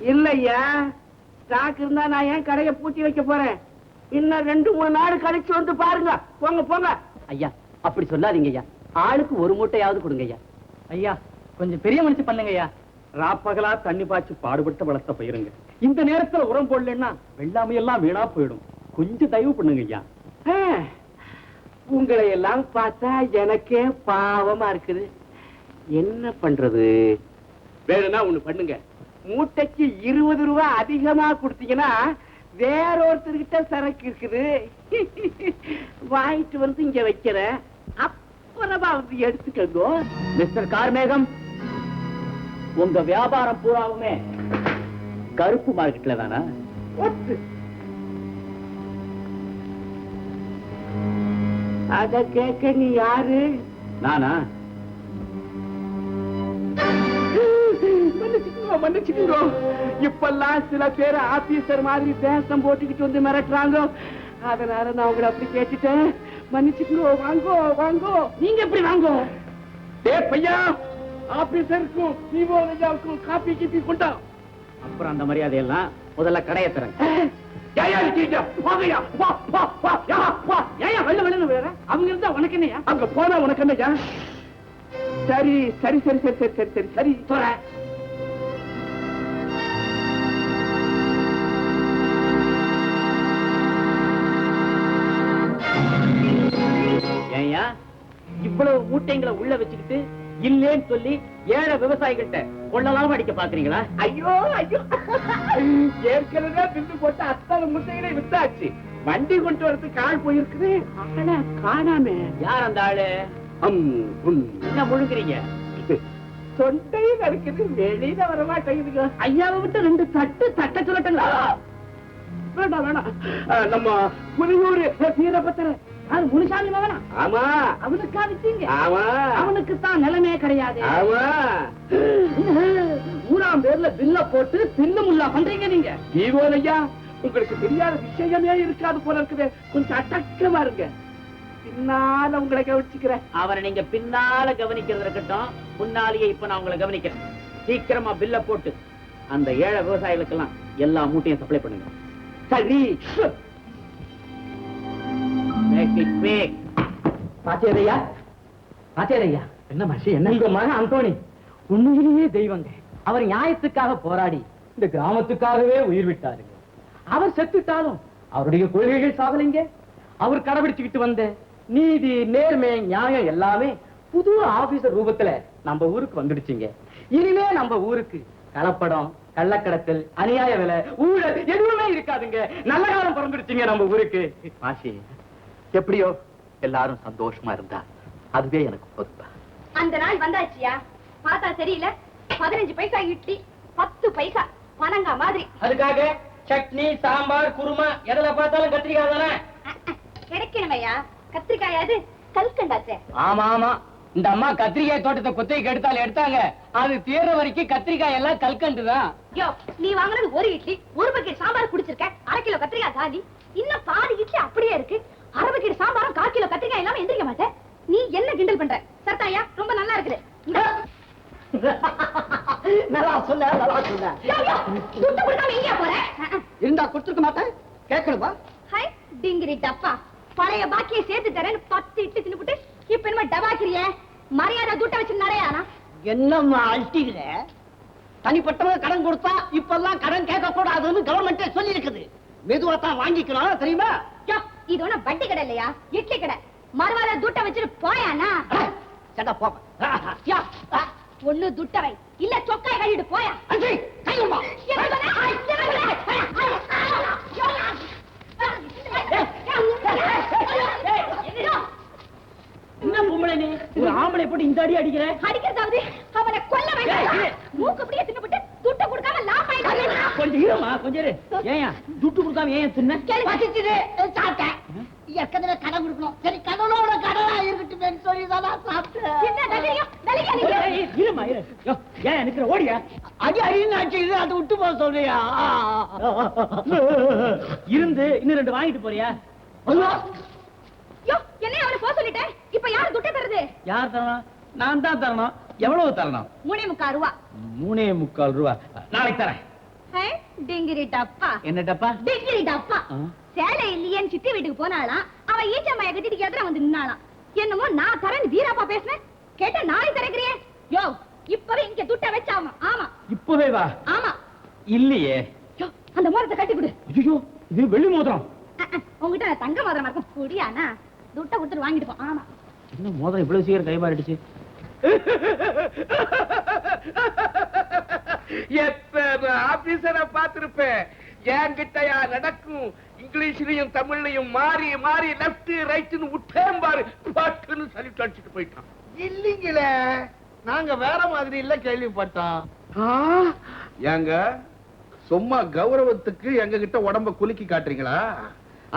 இல்லையா? ஸ்டாக் இருந்தா நான் ஏன் கடையை பூட்டி வைக்க போறேன்? இன்னும் ரெண்டு மூணு நாள் கழிச்சு வந்து பாருங்க. போங்க போங்க. ஐயா அப்படி சொல்லாதீங்க ஐயா. ஆளுக்கு ஒரு மூட்டையாவது கொடுங்க ஐயா. ஐயா கொஞ்சம் பெரிய மனுஷன் பண்ணுங்க ஐயா. ராப்பகலா தண்ணி பாய்ச்சி பாடுபட்டு வளர்த்த பயிருங்க. இந்த நேரத்துல உரம் போடலன்னா வெள்ளாமை எல்லாம் வீணா போயிடும். கொஞ்சம் தயவு பண்ணுங்க ஐயா. உங்களை எல்லாம் பார்த்தா எனக்கே பாவமா இருக்குது. என்ன பண்றது? வேணும்னா ஒண்ணு பண்ணுங்க. மூட்டைக்கு இருபது ரூபாய் அதிகமா கொடுத்தீங்கன்னா வேற ஒருத்தர்கிட்ட சரக்கு இருக்குது. வாங்கிட்டு வந்து இங்க வைக்கிறேன். அப்புறமா வந்து எடுத்துக்கோங்க. மிஸ்டர் கார்மேகம் உங்க வியாபாரம் பூராவுமே கருப்பு மார்க்கெட்ல தானா? ஒத்து. அத கேட்க நீ யாரு? நானா? மன்னிச்சுக்கிறோம் மன்னிச்சுக்கோ இப்பெல்லாம் சில பேர் ஆபீசர் மாதிரி தேசம் போட்டுக்கிட்டு வந்து மிரட்டுறாங்க. அதனால நான் உங்களை அப்படி கேட்டுட்டேன். மன்னிச்சுக்கோ வாங்கோ வாங்கோ. நீங்க எப்படி வாங்கோ? டே பையா ஆபீசருக்கும் சிஓ ஐயாவுக்கும் காப்பி கிப்பி கொண்டா? அப்புறம் அந்த மரியாதையெல்லாம் முதல்ல கடையை தரங்க அவங்க இருந்தா உனக்கு என்னையா அங்க போனா உனக்கு என்னையா சரி சரி சரி சரி சரி சரி சரி ஏயா இவ்வளவு மூட்டைங்களை உள்ள வச்சுக்கிட்டு இல்லேன்னு சொல்லி ஏழை விவசாயிகள்கிட்ட கொள்ளலாம் அடிக்க பாக்குறீங்களா? ஐயோ ஐயோ. ஏற்கனவே பில்லு போட்டு அத்தனை முட்டைகளை வித்தாச்சு. வண்டி கொண்டு வரதுக்கு ஆள் போயிருக்குது. ஆனா காணாமே. யார் அந்த ஆளு. என்ன முழுங்குறீங்க? தொண்டையும் இருக்குது வெளியில வர மாட்டேங்குதுங்க ஐயாவை விட்டு ரெண்டு தட்டு தட்ட சொல்லட்டுங்களா? வேண்டாம் வேணாம் நம்ம புலியூர் வீரபத்திர அது முனுசாமி மகனா? ஆமா. அவனுக்கா விட்டீங்க ஆமா. அவனுக்கு தான் நிலைமே கிடையாது. ஆமா. ஊராம் பேர்ல பில்ல போட்டு பில்லு முல்லா பண்றீங்க நீங்க. ஐயா உங்களுக்கு தெரியாத விஷயமே இருக்காது போல இருக்குது. கொஞ்சம் அடக்கமா இருங்க. பின்னால உங்களை கவனிச்சுக்கிறேன். அவரை நீங்க பின்னால கவனிக்கிறது இருக்கட்டும். முன்னாலேயே இப்ப நான் உங்களை கவனிக்கிறேன். சீக்கிரமா பில்ல போட்டு அந்த ஏழை விவசாயிகளுக்கெல்லாம் எல்லா மூட்டையும் சப்ளை பண்ணுங்க. சரி. Make it quick. பாத்தியதையா பாத்தியதையா என்ன மாஷி என்ன? உங்க மகன் அந்தோணி உண்மையிலேயே தெய்வங்க. அவர் நியாயத்துக்காக போராடி இந்த கிராமத்துக்காகவே உயிர் விட்டாருங்க. அவர் செத்துட்டாலும் அவருடைய கொள்கைகள் சாகலைங்க. அவர் கடைபிடிச்சுக்கிட்டு வந்த நீதி நேர்மை நியாயம் எல்லாமே புது ஆபீசர் ரூபத்துல நம்ம ஊருக்கு வந்துடுச்சுங்க. இனிமே நம்ம ஊருக்கு கலப்படம் கள்ளக்கடத்தல் அநியாய விலை ஊழல் எதுவுமே இருக்காதுங்க. நல்ல காலம் பிறந்துடுச்சுங்க நம்ம ஊருக்கு. மாஷி எப்படியோ எல்லாரும் சந்தோஷமா இருந்தா அதுவே எனக்கு போதும் அந்த நாள் வந்தாச்சியா? பார்த்தா சரியில்லை பதினஞ்சு பைசா இட்லி பத்து பைசா பனங்கா மாதிரி. அதுக்காக சட்னி சாம்பார் குருமா எதுல பார்த்தாலும் கத்திரிக்காய் தானே? கிடைக்கணுமையா? கத்திரிக்காயாது கல்கண்டாச்சே. ஆமா ஆமா. இந்த அம்மா கத்திரிக்காய் தோட்டத்தை குத்தகைக்கு எடுத்தாலும் எடுத்தாங்க. அது தீர வரைக்கும் கத்திரிக்காய் எல்லாம் கல்கண்டு தான். யோ நீ வாங்குனது ஒரு இட்லி ஒரு பக்கெட் சாம்பார் குடிச்சிருக்க. அரை கிலோ கத்திரிக்காய் தாலி இன்னும் பாதி இட்லி அப்படியே இருக்கு. அரை பக்கெட் சாம்பாரும் கால் கிலோ கத்திரிக்காய் இல்லாம எந்திரிக்க மாட்டேன். நீ என்ன கிண்டல் பண்ற? சர்த்தாயா ரொம்ப நல்லா இருக்குது. நல்லா சொன்ன நல்லா சொன்ன. துட்டு கொடுக்காம எங்கேயா போற. இருந்தா கொடுத்துருக்க மாட்டேன். கேட்கணுமா? ஹாய் டிங்கிரி டப்பா. பழைய பாக்கிய சேர்த்து தரேன்னு பத்து இட்லி தின்னுபிட்டு இப்ப என்ன டபாக்கிறிய மரியாதை துட்ட வச்சு நிறையானா என்னம்மா அழ்த்திக்கிற? தனிப்பட்டவங்க கடன் கொடுத்தா இப்பெல்லாம் கடன் கேட்க கூடாதுன்னு கவர்மெண்டே சொல்லி இருக்குது மெதுவா தான் வாங்கிக்கணும் தெரியுமா? இது ஒண்ணு வட்டி கடை இல்லையா? இட்லி கடை. மறுவார துட்ட வச்சுட்டு போயானா? சட்டா போ ஒண்ணு துட்டவை இல்ல சொக்காய் கழிட்டு போயா. என்ன பொம்பளை நீ? ஒரு ஆம்பளை போட்டு இந்த அடி அடிக்கிற? அடிக்கிறதாவது? அவனை கொல்ல வேண்டாம் மூக்கு அப்படியே தின்னு கொஞ்சம் இருமா கொஞ்சம் ஏன் துட்டு கொடுக்காம ஏன் தின்ன? பசிச்சுது சாப்பிட்டேன். ஏற்கனவே கடன் கொடுக்கணும்? சரி கடனோட கடனா இருக்கட்டும் சொல்லி தான் சாப்பிட்டேன். ஏய், ஏய், இருமா இரு. யோ, ஏன் நிக்கிற ஓடியா. அடி அடின்னு அதை விட்டு போக சொல்றியா? இருந்து இன்னும் ரெண்டு வாங்கிட்டு போறியா? யோ என்ன அவனை போக சொல்லிட்டேன் இப்ப யாரு துட்ட தருது? யார் தரணும்? நான் தான் தரணும். எவ்வளவு தரணும்? மூணே முக்கால் ரூபா. மூணே முக்கால் ரூபா. நாளைக்கு தரேன். டிங்கிரி டப்பா. என்ன டப்பா? டிங்கிரி டப்பா. ஆ. சேலை இல்லையேன்னு சித்தி வீட்டுக்கு போனாலாம் அவ ஈச்சம்மாய கட்டிட்டு எதிர வந்து நின்னாலாம் என்னமோ நான் தரேன் வீராப்பா பேசுனேன். கேட்டா நாளை திறக்கிறியே யோ இப்பவே இங்க துட்ட வச்சாமா ஆமா. இப்பவே வா. ஆமா. இல்லையே. அந்த மோரத்தை கட்டி கொடு. ஐயோ இது வெள்ளி மோதிரம். நான் தங்க மோதிரம் இருக்கும்? குடியானா துட்ட கொடுத்துட்டு வாங்கிட்டு போ. ஆமா. என்ன மோதிரம் இவ்வளவு சீக்கிரம் கை மாறிடுச்சு எத்தனை ஆபீசரை பார்த்திருப்பேன் என்கிட்டயா நடக்கும்? இங்கிலீஷ்லயும் தமிழ்லயும் மாறி மாறி லெப்ட் ரைட்னு விட்டேன் பாரு பட்டுன்னு சலிட்டு அடிச்சுட்டு போயிட்டான். இல்லீங்களே நாங்க வேற மாதிரி இல்ல கேள்விப்பட்டோம். ஏங்க சும்மா கௌரவத்துக்கு எங்க கிட்ட உடம்ப குலுக்கி காட்டுறீங்களா?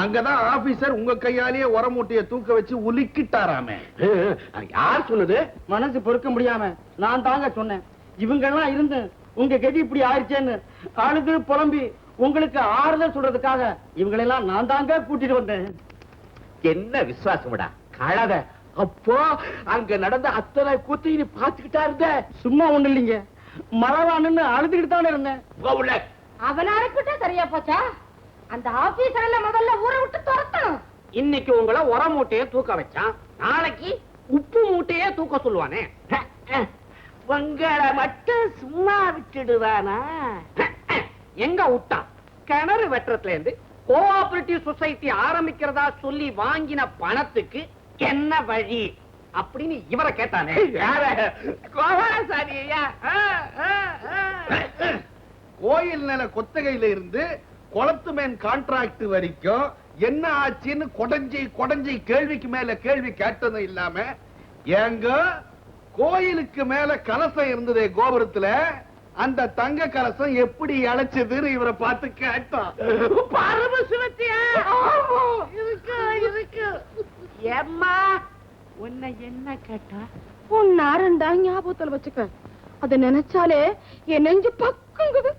அங்கதான் ஆபீசர் உங்க கையாலேயே உரமூட்டைய தூக்க வச்சு உலுக்கிட்டாராமே. யார் சொன்னது? மனசு பொறுக்க முடியாம நான் தாங்க சொன்னேன். இவங்க எல்லாம் இருந்து உங்க கதி இப்படி ஆயிடுச்சேன்னு அழுது புலம்பி உங்களுக்கு ஆறுதல் சொல்றதுக்காக இவங்களெல்லாம் நான் தாங்க கூட்டிட்டு வந்தேன். என்ன விசுவாசம்டா? கழத அப்போ அங்க நடந்த அத்தனை கூத்தையும் நீ பாத்துக்கிட்டா இருந்த? சும்மா ஒண்ணு இல்லைங்க. மரவானுன்னு அழுதுகிட்டு தானே இருந்தேன். அவனா இருக்கட்டா சரியா போச்சா? அந்த ஆபீசர்ல முதல்ல ஊரை விட்டு துரத்தணும். இன்னைக்கு உங்களை உர மூட்டையே தூக்க வச்சான். நாளைக்கு உப்பு மூட்டையே தூக்க சொல்லுவானே. உங்களை மட்டும் சும்மா விட்டுடுவானா? எங்க விட்டான் கிணறு வெட்டுறதுல இருந்து கோஆபரேட்டிவ் சொசைட்டி ஆரம்பிக்கிறதா சொல்லி வாங்கின பணத்துக்கு என்ன வழி? அப்படின்னு இவரை கேட்டானே. யார கோபாலசாமி ஐயா ஆ, ஆ, ஆ. கோயில் நில கொத்தகையில இருந்து குளத்து மேன் கான்ட்ராக்ட் வரைக்கும் என்ன ஆச்சுன்னு கொடஞ்சி கொடஞ்சி கேள்விக்கு மேல கேள்வி கேட்டதும் இல்லாம ஏங்க கோயிலுக்கு மேல கலசம் இருந்ததே கோபுரத்துல அந்த தங்க கலசம் எப்படி இழைச்சதுன்னு இவரை பார்த்து கேட்டோம் பரமசிவத்தியா? இருக்கு இருக்கு. ஏம்மா உன்னை என்ன கேட்டா? உன் நாரண்டா ஞாபகத்துல வச்சுக்க அத நினைச்சாலே என் நெஞ்சு பக்குங்குது.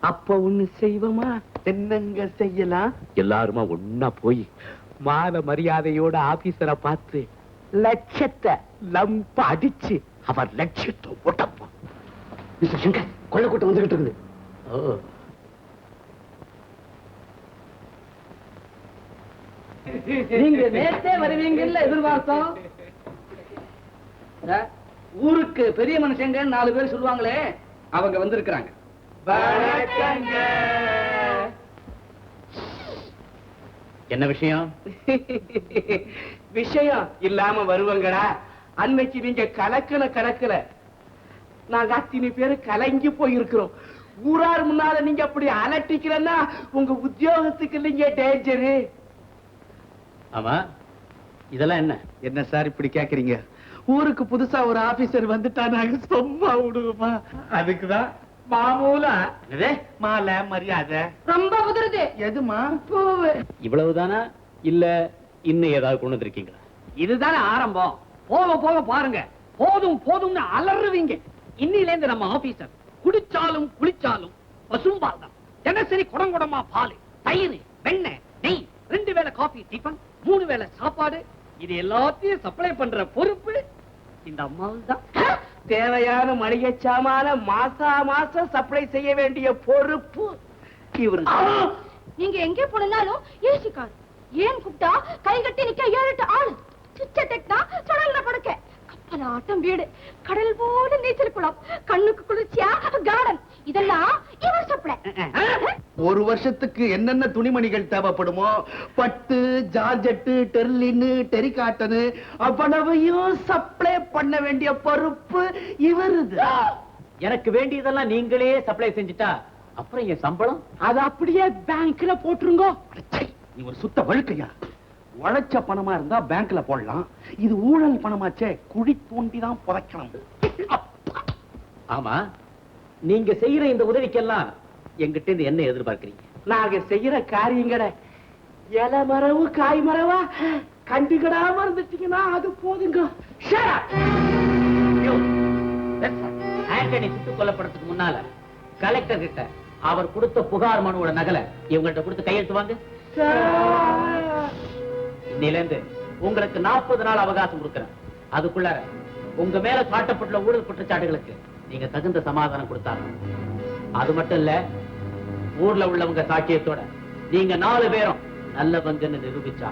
அப்ப ஒண்ணு செய்வோமா? என்னங்க செய்யலாம்? எல்லாருமா ஒன்னா போய் மான மரியாதையோட ஆபீசரை பார்த்து லட்சத்தை லம்ப அடிச்சு அவர் லட்சத்தை ஒட்டப்போம் மிஸ்டர் சங்கர் கொள்ள கூட்டம் வந்துகிட்டு இருக்குது. ஓ. நீங்க நேத்தே வருவீங்கல்ல எதிர்பார்த்தோம். ஊருக்கு பெரிய மனுஷங்க நாலு பேர் சொல்லுவாங்களே அவங்க வந்திருக்கிறாங்க. என்ன விஷயம்? விஷயம் இல்லாம வருவாங்கடா. அன்னைக்கு நீங்க கலக்கல கலக்கல. நாங்க அத்தனை பேரு கலங்கி போயிருக்கிறோம். ஊரார் முன்னால நீங்க அப்படி அலட்டிக்கலன்னா உங்க உத்தியோகத்துக்கு இல்லைங்க டேஞ்சரு. ஆமா. இதெல்லாம் என்ன? என்ன சார் இப்படி கேக்குறீங்க? ஊருக்கு புதுசா ஒரு ஆபீசர் வந்துட்டா நாங்க சும்மா விடுவோமா அதுக்குதான் மாமூலா. என்னது? மாலை மரியாதை. ரொம்ப உதிருது. எதுமா? இவ்வளவுதானா? இல்ல இன்னும் ஏதாவது கொண்டு வந்திருக்கீங்களா? இதுதானே ஆரம்பம். போக போக பாருங்க. போதும் போதும்னு அலறுவீங்க. இன்னில இருந்து நம்ம ஆபீசர். குடிச்சாலும் குளிச்சாலும் பசும்பால் தான். தினசரி குடங்குடமா பால் தயிர் வெண்ணெய் நெய் ரெண்டு வேளை காபி டிஃபன் மூணு வேளை சாப்பாடு. இது எல்லாத்தையும் சப்ளை பண்ற பொறுப்பு இந்த அம்மாவுக்கு தான். தேவையான மளிகை சாமான மாசா மாசம் சப்ளை செய்ய வேண்டிய பொறுப்பு நீங்க எங்கே போனாலும் ஏசி கார். ஏன் கூப்பிட்டா கை கட்டி நிக்க ஏழு ஆளு. சுச்ச தட்டினா சுடல்ல படுக்க. கப்பல் ஆட்டம் வீடு. கடல் போல நீச்சல் குளம். கண்ணுக்கு குளிர்ச்சியா? கார்டன் இதெல்லாம் இவர் சப்ளை ஒரு வருஷத்துக்கு என்னென்ன துணிமணிகள் தேவைப்படுமோ? பட்டு ஜார்ஜெட்டு டெர்லின்னு டெரிகாட்டனு அவ்வளவையும் சப்ளை பண்ண வேண்டிய பொறுப்பு இவருது. எனக்கு வேண்டியதெல்லாம் நீங்களே சப்ளை செஞ்சுட்டா அப்புறம் என் சம்பளம்? அது அப்படியே பேங்க்ல போட்டுருங்க. நீ ஒரு சுத்த வழுக்கையா. உழைச்ச பணமா இருந்தா பேங்க்ல போடலாம். இது ஊழல் பணமாச்சே குழி தோண்டி தான் புதைக்கணும். ஆமா நீங்க செய்யற இந்த உதவிக்கெல்லாம் எங்கிட்ட இருந்து என்ன எதிர்பார்க்கறீங்க? நாங்க செய்யற காரியங்கட இலை மரவு காய் மரவா? கண்டுக்கிடாம இருந்துட்டீங்கன்னா அது போதுங்க. ஆண்டனி சுட்டுக் கொல்லப்படுறதுக்கு முன்னால கலெக்டர் கிட்ட அவர் கொடுத்த புகார் மனுவோட நகலை இவங்கள்ட்ட கொடுத்து கையெழுத்து வாங்க. இன்னையில இருந்து உங்களுக்கு நாற்பது நாள் அவகாசம் கொடுக்கிறேன். அதுக்குள்ள உங்க மேல காட்டப்பட்டுள்ள ஊழல் குற்றச்சாட்டுகளுக்கு நீங்க தகுந்த சமாதானம் கொடுத்தாங்க. அது மட்டும் இல்ல ஊர்ல உள்ளவங்க சாட்சியத்தோட நீங்க நாலு பேரும் நல்ல பங்குன்னு நிரூபிச்சா